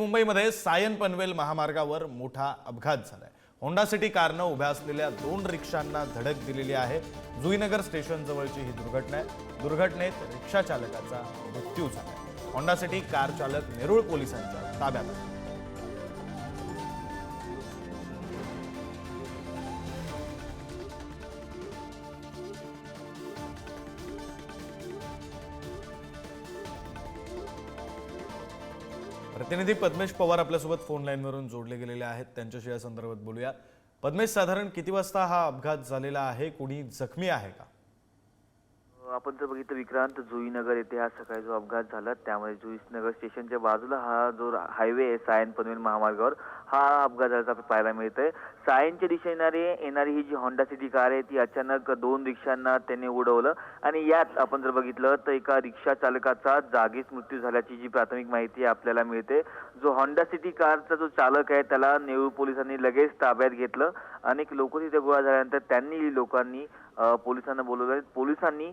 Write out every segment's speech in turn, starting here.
मुंबईमध्ये सायन पनवेल महामार्गावर मोठा अपघात झालाय. होंडा सिटी कारनं उभ्या असलेल्या दोन रिक्षांना धडक दिलेली आहे. जुईनगर स्टेशन जवळची ही दुर्घटना आहे. दुर्घटनेत रिक्षा चालकाचा मृत्यू झाला होंडा सिटी कार चालक नेरुळ पोलिसांच्या ताब्यात प्रतिनिधी पद्मेश पवार आपल्यासोबत फोन लाईनवरून जोडले गेलेले आहेत. त्यांच्याशी या संदर्भात बोलूया. पद्मेश साधारण किती वाजता हा अपघात झालेला आहे? कुणी जखमी आहे का? आपण जर बघितलं विक्रांत जुईनगर येथे हा सकाळी जो अपघात झाला त्यामध्ये जुईनगर स्टेशनच्या बाजूला हा जो हायवे आहे सायन पनवेल महामार्गावर हा अपघात झाल्याचा आपल्याला पाहायला आहे सायनच्या दिशेने येणारी येणारी ही जी होंडा सिटी कार आहे ती अचानक दोन रिक्षांना त्याने उडवलं. आणि यात आपण जर बघितलं तर एका रिक्षा चालकाचा जागीच मृत्यू झाल्याची जी प्राथमिक माहिती आपल्याला मिळते जो होंडा सिटी कारचा जो चालक आहे त्याला नेहरू पोलिसांनी लगेच ताब्यात घेतलं. अनेक लोक तिथे गोळा झाल्यानंतर त्यांनी लोकांनी पोलिसांना बोलवलं पोलिसांनी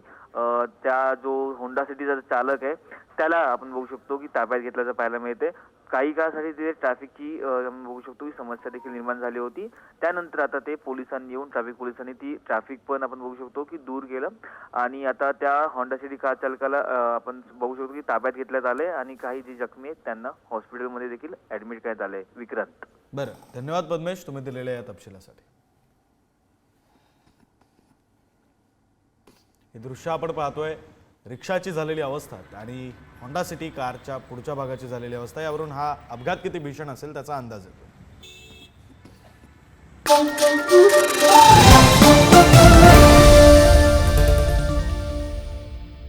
त्या जो होंडा सिटीचा चालक आहे त्याला आपण बघू शकतो की ताब्यात घेतल्याचं पाहायला मिळते. काही काळासाठी तिथे ट्रॅफिकची बघू शकतो की समस्या देखील निर्माण झाली होती. त्यानंतर आता ते पोलिसांनी येऊन ट्रॅफिक पोलिसांनी ती ट्रॅफिक पण आपण बघू शकतो की दूर केलं. आणि आता त्या होंडा सिटी कार चालकाला आपण बघू शकतो की ताब्यात घेतल्यात आले आणि काही जे जखमी आहेत त्यांना हॉस्पिटलमध्ये देखील ऍडमिट करण्यात आले विक्रांत. बरं. धन्यवाद पद्मेश. तुम्ही दिलेल्या या तपशिलासाठी. हे दृश्य आपण पाहतोय. रिक्षाची झालेली अवस्था आणि होंडा सिटी कारच्या पुढच्या भागाची झालेली अवस्था यावरून हा अपघात किती भीषण असेल त्याचा अंदाज येतो.